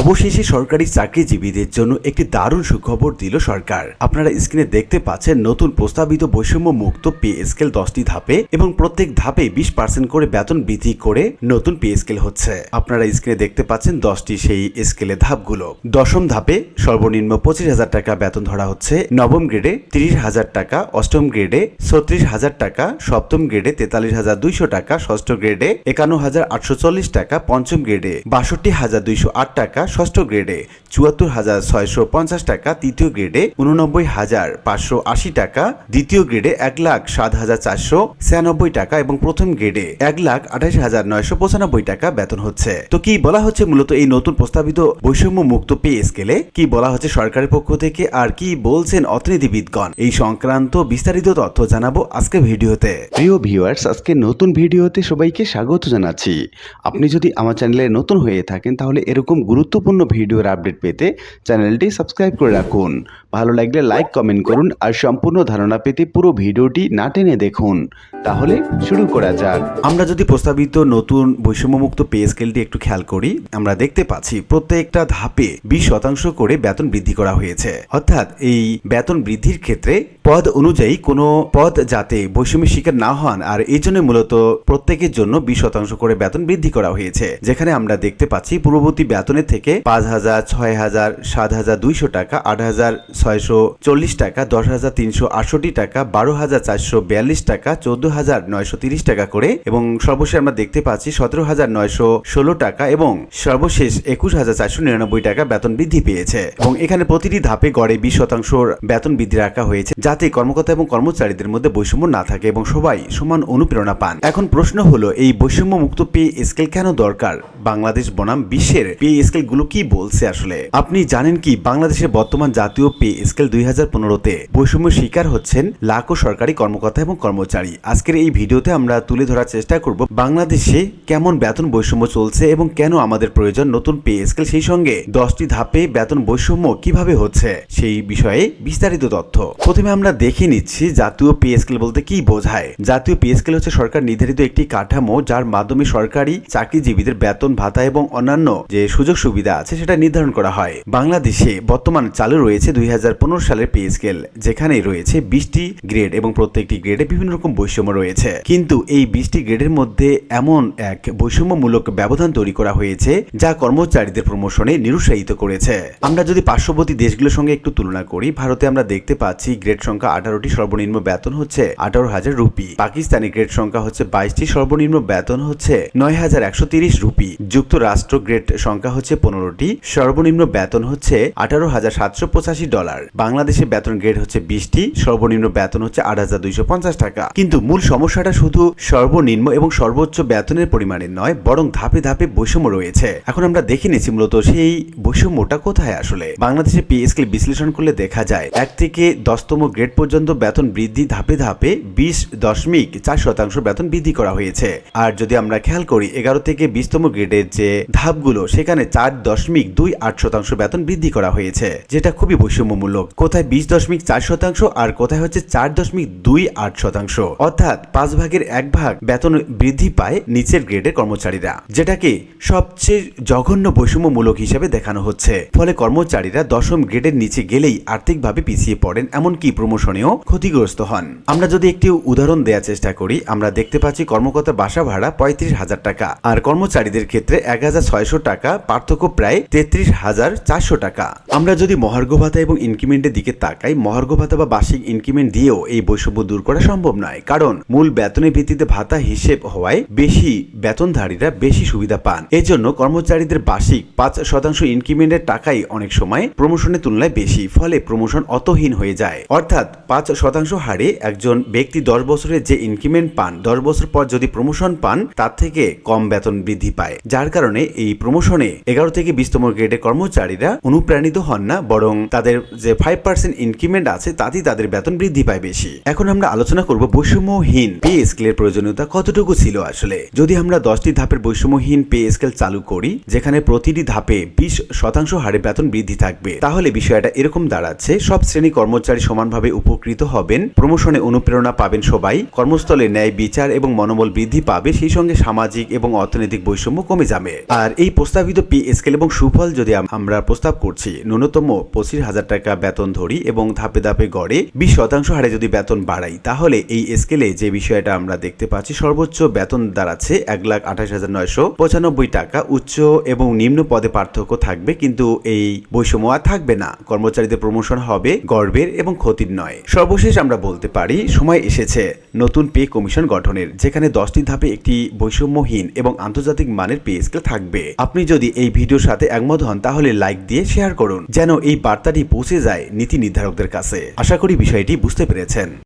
অবশেষে সরকারি চাকরিজীবীদের জন্য একটি দারুণ সুখবর দিল সরকার। আপনারা স্ক্রিনে দেখতে পাচ্ছেন নতুন প্রস্তাবিত বৈষম্য মুক্ত পে স্কেল দশটি ধাপে এবং প্রত্যেক ধাপে বিশ পার্সেন্ট করে বেতন বৃদ্ধি করে নতুন পে স্কেল হচ্ছে। আপনারা স্ক্রিনে দেখতে পাচ্ছেন দশটি সেই স্কেলের ধাপগুলো। দশম ধাপে সর্বনিম্ন পঁচিশ হাজার টাকা বেতন ধরা হচ্ছে। নবম গ্রেডে তিরিশ হাজার টাকা, অষ্টম গ্রেডে ছত্রিশ হাজার টাকা, সপ্তম গ্রেডে তেতাল্লিশ হাজার দুইশো টাকা, ষষ্ঠ গ্রেডে একান্ন হাজার আটশো চল্লিশ টাকা, পঞ্চম গ্রেডে বাষট্টি হাজার দুইশো আট টাকা ষষ্ঠ গ্রেডে, চুয়াত্তর হাজার ছয়শো পঞ্চাশ টাকা তৃতীয় গ্রেডে, উননব্বই হাজার পাঁচশো আশি টাকা, দ্বিতীয় গ্রেডে এক লাখ সাত হাজার চারশো ছিয়ানব্বই টাকা এবং প্রথম গ্রেডে এক লাখ আঠাশ হাজার নয়শো পঁচানব্বই টাকা বেতন হচ্ছে। তো কি বলা হচ্ছে মূলত এই নতুন প্রস্তাবিত বৈষম্য মুক্ত পে স্কেলে? কি বলা হচ্ছে সরকারের পক্ষ থেকে? আর কি বলছেন অর্থনীতিবিদগণ? এই সংক্রান্ত বিস্তারিত তথ্য জানাব আজকে ভিডিওতে। প্রিয় ভিউয়ার্স, আজকে নতুন ভিডিওতে সবাইকে স্বাগত জানাচ্ছি। আপনি যদি আমার চ্যানেলে নতুন হয়ে থাকেন, তাহলে এরকম গুরুত্বপূর্ণ ভিডিওর আপডেট পেতে চ্যানেলটি সাবস্ক্রাইব করে রাখুন। ভালো লাগলে লাইক, কমেন্ট করুন আর সম্পূর্ণ ধারণা পেতে পুরো ভিডিওটি না টেনে দেখুন। তাহলে শুরু করা যাক। আমরা যদি প্রস্তাবিত নতুন বৈষম্যমুক্ত পে স্কেলটি একটু খেয়াল করি, আমরা দেখতে পাচ্ছি প্রত্যেকটা ধাপে বিশ শতাংশ করে বেতন বৃদ্ধি করা হয়েছে। অর্থাৎ এই বেতন বৃদ্ধির ক্ষেত্রে পদ অনুযায়ী কোনো পদ যাতে বৈষম্যের শিকার না হন আর এই জন্য মূলত প্রত্যেকের জন্য বিশ শতাংশ করে বেতন বৃদ্ধি করা হয়েছে। যেখানে আমরা দেখতে পাচ্ছি পূর্ববর্তী বেতনের থেকে পাঁচ হাজার, ছয় হাজার, সাত হাজার, দুইশো টাকা, আট হাজার, ছয়শো চল্লিশ টাকা, দশ হাজার, তিনশো আটষট্টি টাকা, বারো হাজার, চারশো বিয়াল্লিশ টাকা, চোদ্দ হাজার, নয়শো তিরিশ টাকা করে এবং সর্বশেষ আমরা দেখতে পাচ্ছি সতেরো হাজার, নয়শো ষোলো টাকা এবং সর্বশেষ একুশ হাজার, চারশো নিরানব্বই টাকা বেতন বৃদ্ধি পেয়েছে এবং এখানে প্রতিটি ধাপে গড়ে বিশ শতাংশর বেতন বৃদ্ধি রাখা হয়েছে যাতে কর্মকর্তা এবং কর্মচারীদের মধ্যে বৈষম্য না থাকে এবং সবাই সমান অনুপ্রেরণা পান। এখন প্রশ্ন হলো, এই বৈষম্য মুক্ত পে স্কেল কেন দরকার? বাংলাদেশ বনাম বিশ্বের পে স্কেল গুলো কি বলছে আসলে? আপনি জানেন কি বাংলাদেশের বর্তমান জাতীয় পে স্কেল দুই হাজার পনেরোতে বৈষম্য শিকার হচ্ছেন লাখো সরকারি কর্মকর্তা এবং কর্মচারী। আজকের এই ভিডিওতে আমরা তুলে ধরার চেষ্টা করব বাংলাদেশে কেমন বেতন বৈষম্য চলছে এবং কেন আমাদের প্রয়োজন নতুন পে স্কেল, সেই সঙ্গে দশটি ধাপে বেতন বৈষম্য কীভাবে হচ্ছে, সেই বিষয়ে বিস্তারিত তথ্য। প্রথমে আমরা দেখে নিচ্ছি জাতীয় পে স্কেল বলতে কি বোঝায়। জাতীয় পে স্কেল হচ্ছে সরকার নির্ধারিত একটি কাঠামো যার মাধ্যমে সরকারি চাকরিজীবীদের বেতন, ভাতা এবং অন্যান্য যে সুযোগ সুবিধা আছে সেটা নির্ধারণ করা হয়। বাংলাদেশে বর্তমান চালু রয়েছে দুই হাজার পনেরো সালের পে স্কেল যেখানে রয়েছে বিশটি গ্রেড এবং প্রত্যেকটি গ্রেডে বিভিন্ন রকম বৈষম্য রয়েছে। কিন্তু এই বিশটি গ্রেডের মধ্যে এমন এক বৈষম্যমূলক ব্যবধান তৈরি করা হয়েছে, যা কর্মচারীদের প্রমোশনে নিরুৎসাহিত করেছে। আমরা যদি পার্শ্ববর্তী দেশগুলোর সঙ্গে একটু তুলনা করি, ভারতে আমরা দেখতে পাচ্ছি গ্রেড সংখ্যা আঠারোটি সর্বনিম্ন বেতন হচ্ছে আঠারো হাজার রুপি। পাকিস্তানি গ্রেড সংখ্যা হচ্ছে বাইশটি সর্বনিম্ন বেতন হচ্ছে নয় হাজার একশো তিরিশ রুপি। যুক্তরাষ্ট্র গ্রেড সংখ্যা হচ্ছে পনেরোটি। সর্বনিম্ন বেতন হচ্ছে আঠারো হাজার সাতশো পঁচাশি ডলার। বাংলাদেশের বেতন গ্রেড হচ্ছে বিশটি, সর্বনিম্ন বেতন হচ্ছে আট হাজার দুইশো পঞ্চাশ টাকা। কিন্তু মূল সমস্যাটা শুধু সর্বনিম্ন এবং সর্বোচ্চ বেতনের পরিমাণে নয়, বরং ধাপে ধাপে বৈষম্য রয়েছে। এখন আমরা দেখে নিচ্ছি মূলত সেই বৈষম্যটা কোথায় আসলে। বাংলাদেশে পে স্কেল বিশ্লেষণ করলে দেখা যায়, এক থেকে দশতম গ্রেড পর্যন্ত বেতন বৃদ্ধি ধাপে ধাপে বিশ দশমিক চার শতাংশ বেতন বৃদ্ধি করা হয়েছে। আর যদি আমরা খেয়াল করি, এগারো থেকে বিশতম গ্রেডের যে ধাপগুলো, সেখানে চার দশমিক দুই আট শতাংশ বেতন বৃদ্ধি করা হয়েছে, যেটা খুবই বৈষম্যমূলক। কোথায় বিশ দশমিক চার শতাংশ আর কোথায় হচ্ছে চার দশমিক দুই আট শতাংশ? অর্থাৎ পাঁচ ভাগের এক ভাগ বেতন বৃদ্ধি পায় নিচের গ্রেডের কর্মচারীরা, যেটাকে সবচেয়ে জঘন্য বৈষম্যমূলক হিসেবে দেখানো হচ্ছে। ফলে কর্মচারীরা দশম গ্রেডের নিচে গেলেই আর্থিকভাবে পিছিয়ে পড়েন, এমনকি প্রমোশনেও ক্ষতিগ্রস্ত হন। আমরা যদি একটি উদাহরণ দেওয়ার চেষ্টা করি, আমরা দেখতে পাচ্ছি কর্মকর্তার বাসা ভাড়া পঁয়ত্রিশ হাজার টাকা, আর কর্মচারীদের ক্ষেত্রে এক হাজার ছয়শো টাকা পার্থক্য প্রায় তেত্রিশ হাজার চারশো টাকা। আমরা যদি মহার্ঘ ভাতা এবং ইনক্রিমেন্টের দিকে তাকাই মহার্ঘ ভাতা বা বার্ষিক ইনক্রিমেন্ট দিয়েও এই বৈষম্য দূর করা সম্ভব নয়। কারণ মূল বেতনের ভিত্তিতে ভাতা হিসেব হওয়ায় বেশি বেতনধারীরা বেশি সুবিধা পান। এজন্য কর্মচারীদের বার্ষিক পাঁচ শতাংশ ইনক্রিমেন্টের টাকাই অনেক সময় প্রমোশনের তুলনায় বেশি, ফলে প্রমোশন অতহীন হয়ে যায়। অর্থাৎ পাঁচ শতাংশ হারে একজন ব্যক্তি দশ বছরের যে ইনক্রিমেন্ট পান, দশ বছর পর যদি প্রমোশন পান, তার থেকে কম বেতন বৃদ্ধি পায়। যার কারণে এই প্রমোশনে এগারো থেকে বিশতম গ্রেডের কর্মচারীরা অনুপ্রাণিত হন না, বরং তাদের যে ফাইভ পার্সেন্ট ইনক্রিমেন্ট আছে, তাতেই তাদের বেতন বৃদ্ধি পায় বেশি। এখন আমরা আলোচনা করব বৈষম্যহীন পে স্কেলের প্রয়োজনীয়তা কতটুকু ছিল আসলে? যদি আমরা দশটি ধাপের বৈষম্যহীন পে স্কেল চালু করি, যেখানে প্রতিটি ধাপে বিশ শতাংশ হারে বেতন বৃদ্ধি থাকবে, তাহলে বিষয়টা এরকম দাঁড়াচ্ছে, সব শ্রেণি কর্মচারী সমানভাবে উপকৃত হবেন, প্রমোশনে অনুপ্রেরণা পাবেন সবাই, কর্মস্থলে ন্যায় বিচার এবং মনোবল বৃদ্ধি পাবে, সেই সঙ্গে সামাজিক এবং অর্থনৈতিক বৈষম্য কমে যাবে। আর এই প্রস্তাবিত পে স্কেল স্কেল এবং সুফল যদি আমরা প্রস্তাব করছি, ন্যূনতম পঁচিশ হাজার টাকা বেতন ধরি এবং ধাপে ধাপে গড়ে বিশ শতাংশ হারে যদি বেতন বাড়াই, তাহলে এই স্কেলে যে বিষয়টা আমরা দেখতে পাচ্ছি, সর্বোচ্চ বেতন দাঁড়াচ্ছে এক লাখ আঠাশ হাজার নয়শো পঁচানব্বই টাকা। উচ্চ এবং নিম্ন পদে পার্থক্য থাকবে, কিন্তু এই বৈষম্য আর থাকবে না। কর্মচারীদের প্রমোশন হবে গর্বের এবং ক্ষতির নয়। সর্বশেষ আমরা বলতে পারি, সময় এসেছে নতুন পে কমিশন গঠনের, যেখানে দশটি ধাপে একটি বৈষম্যহীন এবং আন্তর্জাতিক মানের পে স্কেল থাকবে। আপনি যদি এই ভিডিওর সাথে একমত হন, তাহলে লাইক দিয়ে শেয়ার করুন, যেন এই বার্তাটি পৌঁছে যায় নীতি নির্ধারকদের কাছে। আশা করি বিষয়টি বুঝতে পেরেছেন।